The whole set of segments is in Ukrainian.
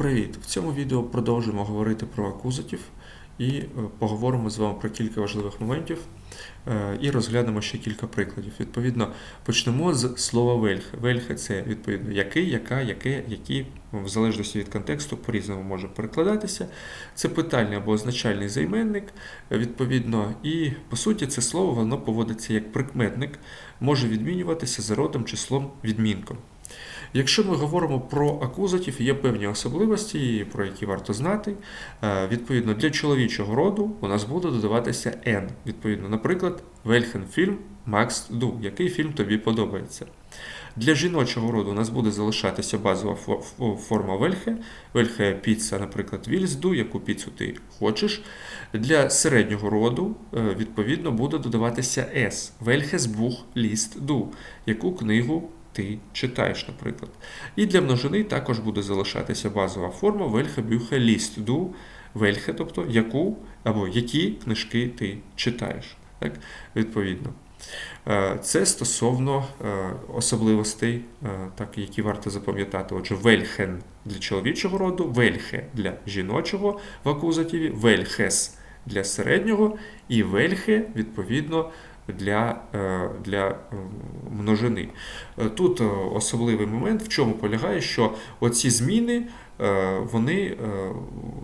Привіт! В цьому відео продовжимо говорити про акузатив і е, поговоримо з вами про кілька важливих моментів е, і розглянемо ще кілька прикладів. Відповідно, почнемо з слова вельхе. Вельхе це відповідно який, яка, яке, які, в залежності від контексту, по-різному може перекладатися. Це питальний або означальний займенник, відповідно, і по суті це слово воно поводиться як прикметник, може відмінюватися за родом, числом, відмінком. Якщо ми говоримо про акузатив, є певні особливості, про які варто знати. Е, Відповідно, для чоловічого роду у нас буде додаватися N. Відповідно, наприклад, Film Max Du, який фільм тобі подобається. Для жіночого роду у нас буде залишатися базова фо- фо- форма вельхе. Вельхе піца, наприклад, вільсду, яку піцу ти хочеш. Для середнього роду, е, відповідно, буде додаватися S. Вельхес бух ліст ду, яку книгу ти читаєш, наприклад. І для множини також буде залишатися базова форма вельхе бюхе ліст ду, вельхе, тобто яку або які книжки ти читаєш. Так? Відповідно. Е, Це стосовно е, особливостей, е, так, які варто запам'ятати. Отже, вельхен для чоловічого роду, вельхе для жіночого в акузативі, вельхес для середнього і вельхе, відповідно, для, е, для е, множини. Е, Тут особливий момент в чому полягає, що оці зміни вони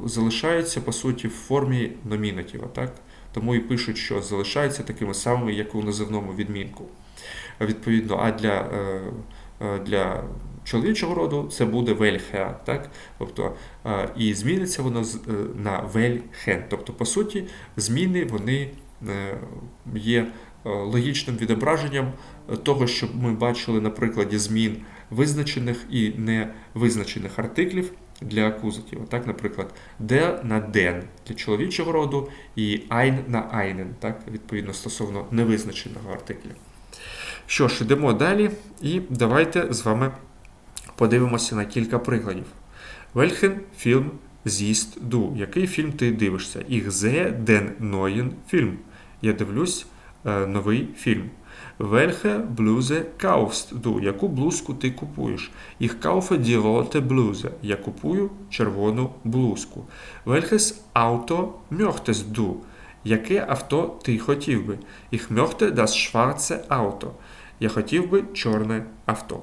залишаються по суті в формі номінатива. Так? Тому і пишуть, що залишаються такими самими, як у називному відмінку. Відповідно, а для, для чоловічого роду це буде вельхеа, так? Тобто, і зміниться воно на вельхен. Тобто, по суті, зміни вони є е, логічним відображенням того, що ми бачили на прикладі змін визначених і невизначених артиклів для акузатива. Так, наприклад, де на ден для чоловічого роду і айн на айнен, так, відповідно стосовно невизначеного артикля. Що ж, йдемо далі, і давайте з вами подивимося на кілька прикладів. Welchen Film siehst du? Який фільм ти дивишся? Ich sehe den neuen. Я дивлюсь е, новий фільм. Welche Bluse kaufst du? Яку блузку ти купуєш? Ich kaufe die Bluse. Я купую червону блузку. Welches Auto möchtest du? Яке авто ти хотів би? Ich möchte das schwarze Auto. Я хотів би чорне авто.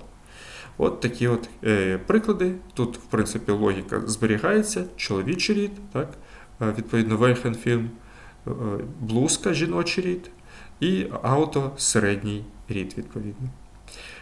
От такі от е, приклади. Тут, в принципі, логіка зберігається, чоловічий рід, так? Е, відповідно, Вельхенфільм, е, блузка жіночий рід і ауто середній рід, відповідно.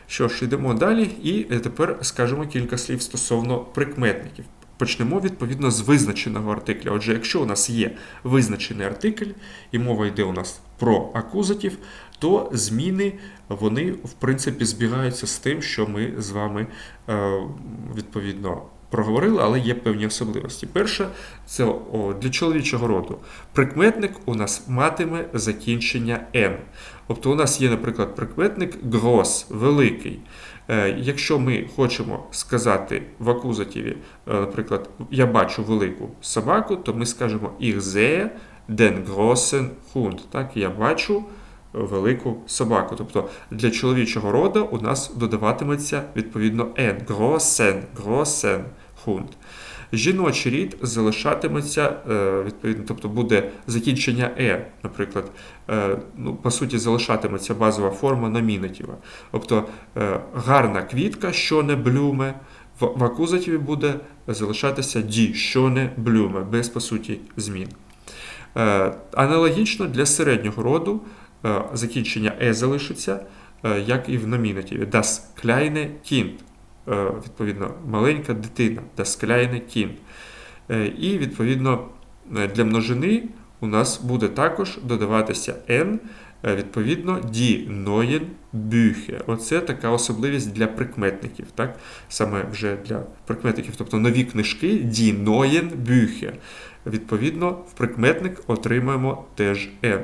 Що ж, йдемо далі, і е, тепер скажемо кілька слів стосовно прикметників. Почнемо відповідно з визначеного артикля. Отже, якщо у нас є визначений артикль, і мова йде у нас про акузатив, то зміни вони в принципі збігаються з тим, що ми з вами е, відповідно проговорили, але є певні особливості. Перше, це о, для чоловічого роду. Прикметник у нас матиме закінчення Н. Тобто у нас є, наприклад, прикметник грос, великий. Е, Якщо ми хочемо сказати в акузативі, е, наприклад, я бачу велику собаку, то ми скажемо ich sehe den großen Hund. Так, я бачу велику собаку. Тобто для чоловічого роду у нас додаватиметься відповідно n. Großen, großen Hund. Жіночий рід залишатиметься е, відповідно, тобто буде закінчення е, наприклад, е, ну, по суті, залишатиметься базова форма номінатива. Тобто е, гарна квітка, що не блюме, в, акузативі буде залишатися ді, що не блюме, без по суті змін. Аналогічно для середнього роду закінчення е залишиться, як і в номінативі. Das kleine Kind. Е, Відповідно, маленька дитина, das kleine Kind. Е, І, відповідно, е, для множини у нас буде також додаватися n, відповідно, die neuen Bücher. Оце така особливість для прикметників. Так? Саме вже для прикметників, тобто нові книжки, die neuen Bücher. Відповідно, в прикметник отримаємо теж n.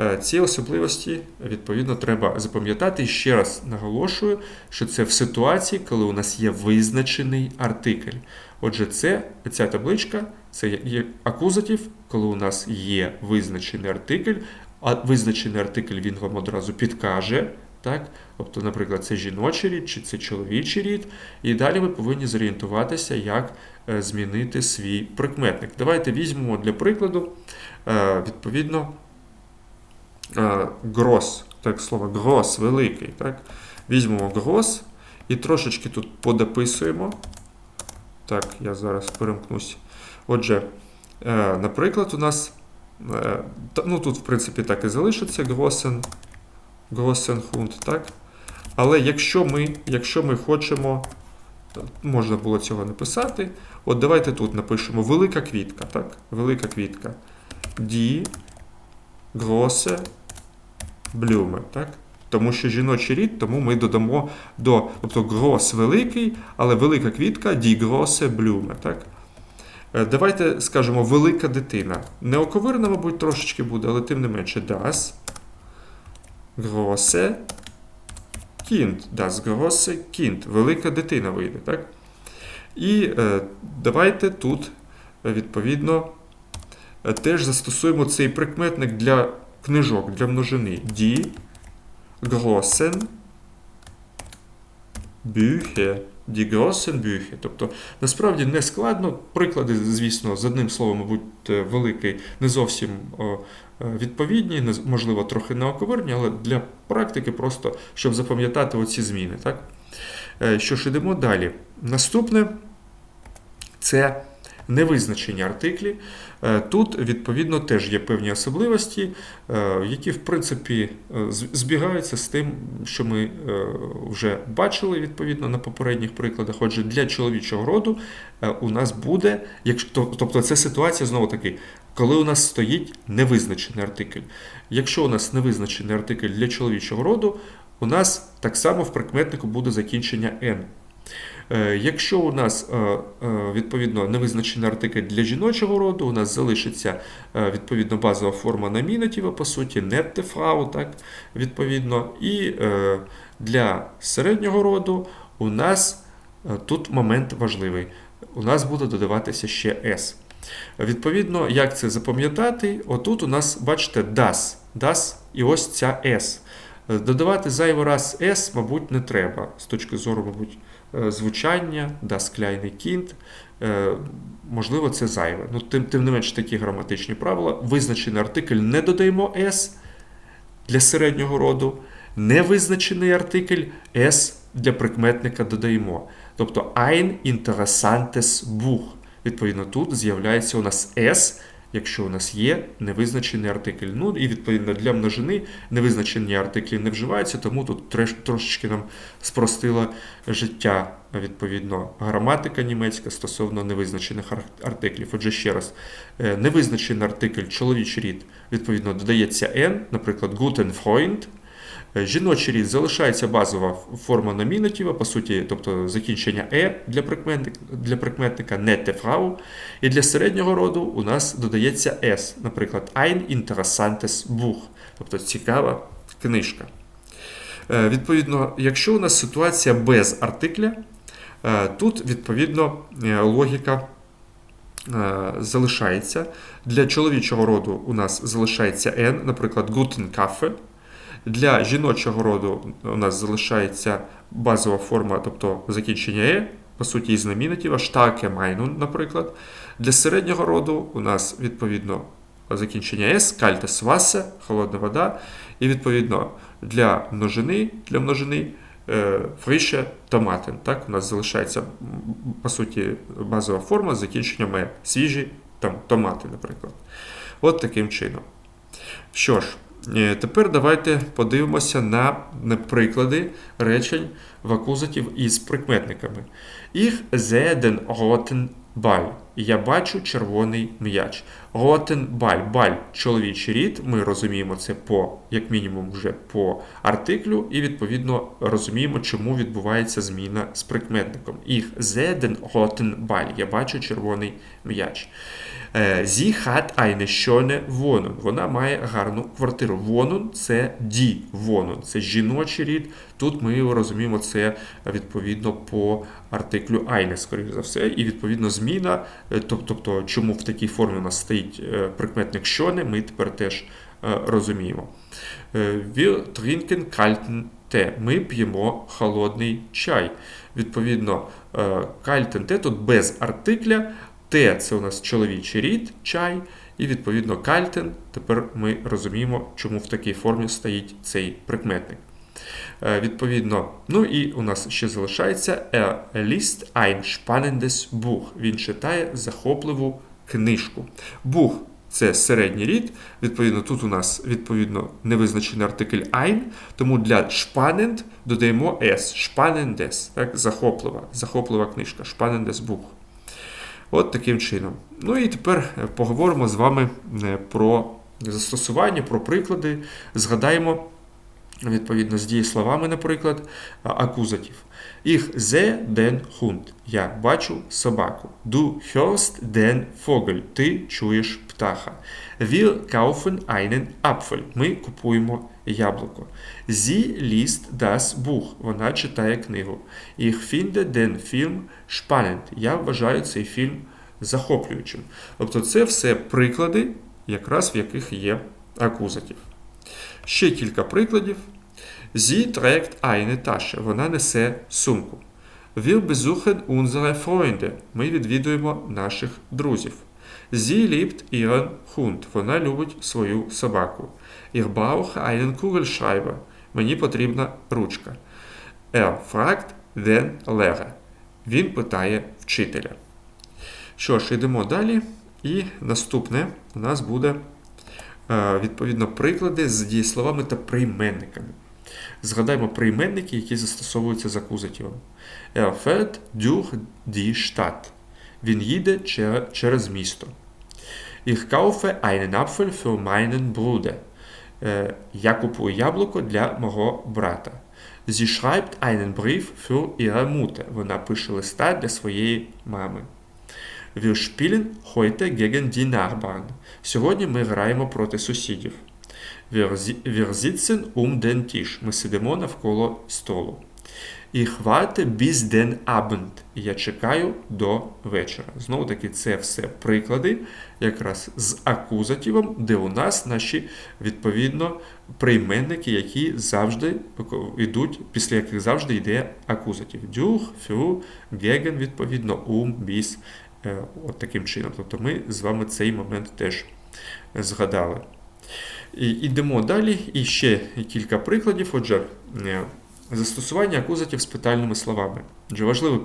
Е, Ці особливості, відповідно, треба запам'ятати. І ще раз наголошую, що це в ситуації, коли у нас є визначений артикль. Отже, це, ця табличка це є акузатив, коли у нас є визначений артикль, а визначений артикль він вам одразу підкаже Так? Тобто, наприклад, це жіночий рід чи це чоловічий рід. І далі ви повинні зорієнтуватися, як е, змінити свій прикметник. Давайте візьмемо для прикладу, е, відповідно, грос, так слово грос, великий. Так? Візьмемо грос і трошечки тут подописуємо. Так, я зараз перемкнусь. Отже, е, наприклад, у нас, е, ну тут, в принципі, так і залишиться гросен, гросенхунд, так? Але якщо ми, якщо ми хочемо, е, можна було цього не писати, от давайте тут напишемо велика квітка, так? Велика квітка. Die große Blume, так? Тому що жіночий рід, тому ми додамо до, тобто грос великий, але велика квітка große Blume, так? Е, Давайте скажемо велика дитина. Неоковирна, мабуть, трошечки буде, але тим не менше. Das große Kind. Das große Kind. Велика дитина вийде, так? І е, давайте тут, е, відповідно, е, теж застосуємо цей прикметник для книжок, для множини. Die großen Bücher. Die großen Bücher. Тобто, насправді не складно. Приклади, звісно, з одним словом, мабуть, е, великий, не зовсім е, відповідні, можливо, трохи неоковирні, але для практики просто, щоб запам'ятати оці зміни. Так? Е, Що ж, ідемо далі. Наступне це невизначені артиклі. Е, Тут, відповідно, теж є певні особливості, е, які, в принципі, е, збігаються з тим, що ми вже бачили відповідно на попередніх прикладах. Отже, для чоловічого роду у нас буде, якщо, то- тобто це ситуація знову таки, коли у нас стоїть невизначений артикль. Якщо у нас невизначений артикль для чоловічого роду, у нас так само в прикметнику буде закінчення N. Е, Якщо у нас е, е, відповідно невизначений артикль для жіночого роду, у нас залишиться відповідно базова форма номінатива, по суті, нетте фрау, так, відповідно. І для середнього роду у нас тут момент важливий. У нас буде додаватися ще S. Відповідно, як це запам'ятати? Отут у нас, бачите, das, das і ось ця S. Додавати зайвий раз S, мабуть, не треба з точки зору, мабуть, звучання, das kleine Kind. Е, Можливо, це зайве. Ну, тим, тим не менш, такі граматичні правила. Визначений артикль не додаємо S для середнього роду. Невизначений артикль S для прикметника додаємо. Тобто ein interessantes Buch. Відповідно, тут з'являється у нас S, якщо у нас є невизначений артикль. Ну і відповідно для множини невизначені артиклі не вживаються, тому тут треш- трошечки нам спростила життя, відповідно, граматика німецька стосовно невизначених ар- артиклів. Отже, ще раз, е, невизначений артикль чоловічий рід, відповідно, додається N, наприклад, guten Freund. Е, Жіночий рід залишається базова форма номінатива, по суті, тобто закінчення е для прикметника, для прикметника nette Frau. І для середнього роду у нас додається s, наприклад, ein interessantes Buch, тобто цікава книжка. Е, Відповідно, якщо у нас ситуація без артикля, е, тут відповідно логіка залишається. Для чоловічого роду у нас залишається n, наприклад, guten Kaffee. Для жіночого роду у нас залишається базова форма, тобто закінчення е, по суті, із номінатива, starke Meinung, наприклад. Для середнього роду у нас відповідно закінчення s, kaltes Wasser, холодна вода. І відповідно для множини, для множини е, фріше томатен. Так, у нас залишається по суті базова форма з закінченням е, свіжі там, томати, наприклад. От таким чином. Що ж, е, тепер давайте подивимося на, приклади речень в акузатів із прикметниками. Sehe den roten Ball. Я бачу червоний м'яч. Roten Ball. Баль чоловічий рід. Ми розуміємо це по, як мінімум, вже по артиклю, і відповідно розуміємо, чому відбувається зміна з прикметником. Sehe den roten Ball. Я бачу червоний м'яч. Sie hat eine schöne Wohnung. Вона має гарну квартиру. Wohnung – це die Wohnung, це жіночий рід. Тут ми розуміємо це відповідно по артиклю eine, скоріше за все, і відповідно зміна, е, тобто чому в такій формі у нас стоїть е, прикметник schöne, ми тепер теж е, розуміємо. Wir trinken kalten те. Ми п'ємо холодний чай. Відповідно, е, кальтен те тут без артикля. Те це у нас чоловічий рід, чай. І відповідно кальтен. Тепер ми розуміємо, чому в такій формі стоїть цей прикметник. Е, Відповідно, ну і у нас ще залишається er ein spannendes Buch. Він читає захопливу книжку. Бух це середній рід. Відповідно, тут у нас відповідно невизначений артикль ein, тому для spannend додаємо s. Spannendes, так, захоплива, захоплива книжка. Spannendes Buch. От таким чином. Ну і тепер е, поговоримо з вами е, про застосування, про приклади. Згадаємо відповідно з дієсловами, наприклад, акузатив. Ich sehe den Hund. Я бачу собаку. Du hörst den Vogel. Ти чуєш птаха. Wir kaufen einen Apfel. Ми купуємо яблуко. Sie liest das Buch. Вона читає книгу. Ich finde den Film spannend. Я вважаю цей фільм захоплюючим. Тобто це все приклади, якраз в яких є акузатив. Ще кілька прикладів. Sie trägt eine Tasche. Вона несе сумку. Wir besuchen unsere Freunde. Ми відвідуємо наших друзів. Sie liebt ihren Hund. Вона любить свою собаку. Ich brauche einen Kugelschreiber. Мені потрібна ручка. Er fragt den Lehrer. Він питає вчителя. Що ж, йдемо далі. І наступне у нас буде е, відповідно приклади з дієсловами та прийменниками. Згадаємо прийменники, які застосовуються з акузативом. Er fährt durch die Stadt. Він їде через місто. Ich kaufe einen Apfel für meinen Bruder. Е, Я купую яблуко для мого брата. Sie schreibt einen Brief für ihre Mutter. Вона пише листа для своєї мами. Wir spielen heute gegen die Nachbarn. Сьогодні ми граємо проти сусідів. Wir sitzen um den Tisch. Ми сидимо навколо столу. Ich warte bis den Abend. Я чекаю до вечора. Знову таки, це все приклади якраз з акузативом, де у нас наші відповідно прийменники, які завжди йдуть, після яких завжди йде акузатив. Durch, für, gegen, відповідно, um, bis. Е, От таким чином. Тобто ми з вами цей момент теж згадали. І йдемо далі. І ще кілька прикладів. Отже, е, застосування акузатів з питальними словами. Отже, важливі,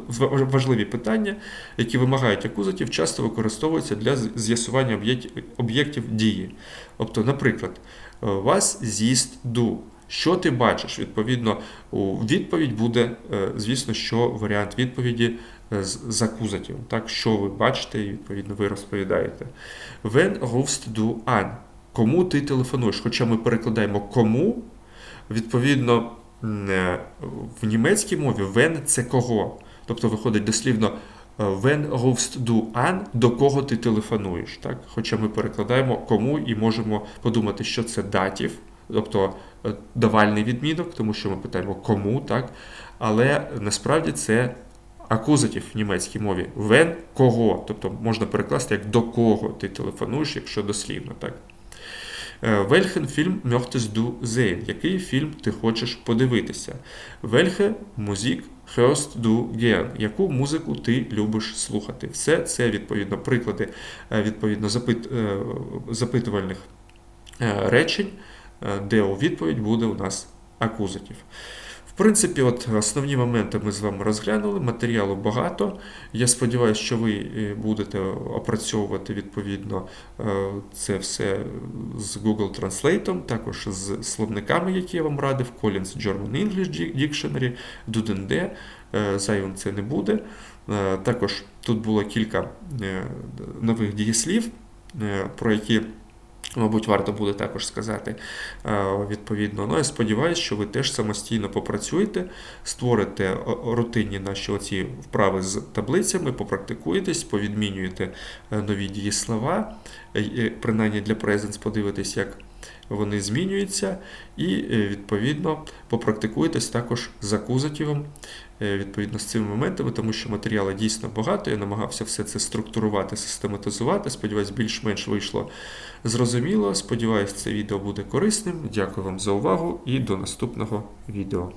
важливі питання, які вимагають акузатів, часто використовуються для з'ясування об'єкт- об'єктів дії. Тобто, наприклад, е, вас з'їсть ду. Що ти бачиш? Відповідно, у відповідь буде, е, звісно, що варіант відповіді е, з акузатів. Так, що ви бачите, і відповідно ви розповідаєте. When rufst du an? Кому ти телефонуєш? Хоча ми перекладаємо кому, відповідно, в німецькій мові when це кого. Тобто виходить дослівно е, when rufst du an, до кого ти телефонуєш. Так? Хоча ми перекладаємо кому і можемо подумати, що це датів, тобто е, давальний відмінок, тому що ми питаємо кому, так? але насправді це акузатив в німецькій мові. When кого. Тобто можна перекласти як до кого ти телефонуєш, якщо дослівно. так? Е, фільм Мьохтес ду Зейн. Який фільм ти хочеш подивитися? Вельхе музік hörst ду Ген, Яку музику ти любиш слухати? Все це відповідно приклади е, відповідно запит, е, запитувальних речень, де у відповідь буде у нас акузатив. В принципі, от основні моменти ми з вами розглянули. Матеріалу багато. Я сподіваюся, що ви е, будете опрацьовувати відповідно е, це все з Google Translate, також з словниками, які я вам радив, Collins German English Dictionary, Duden.D. Е, Зайвим це не буде. Також тут було кілька нових дієслів, про які Мабуть, варто буде також сказати е, відповідно. Ну, я сподіваюся, що ви теж самостійно попрацюєте, створите рутинні наші оці вправи з таблицями, попрактикуєтесь, повідмінюєте е, нові дієслова, е, принаймні для презенс подивитесь, як вони змінюються, і відповідно попрактикуєтесь також з акузативом, відповідно з цими моментами, тому що матеріалу дійсно багато. Я намагався все це структурувати, систематизувати. Сподіваюсь, більш-менш вийшло зрозуміло. Сподіваюсь, це відео буде корисним. Дякую вам за увагу і до наступного відео.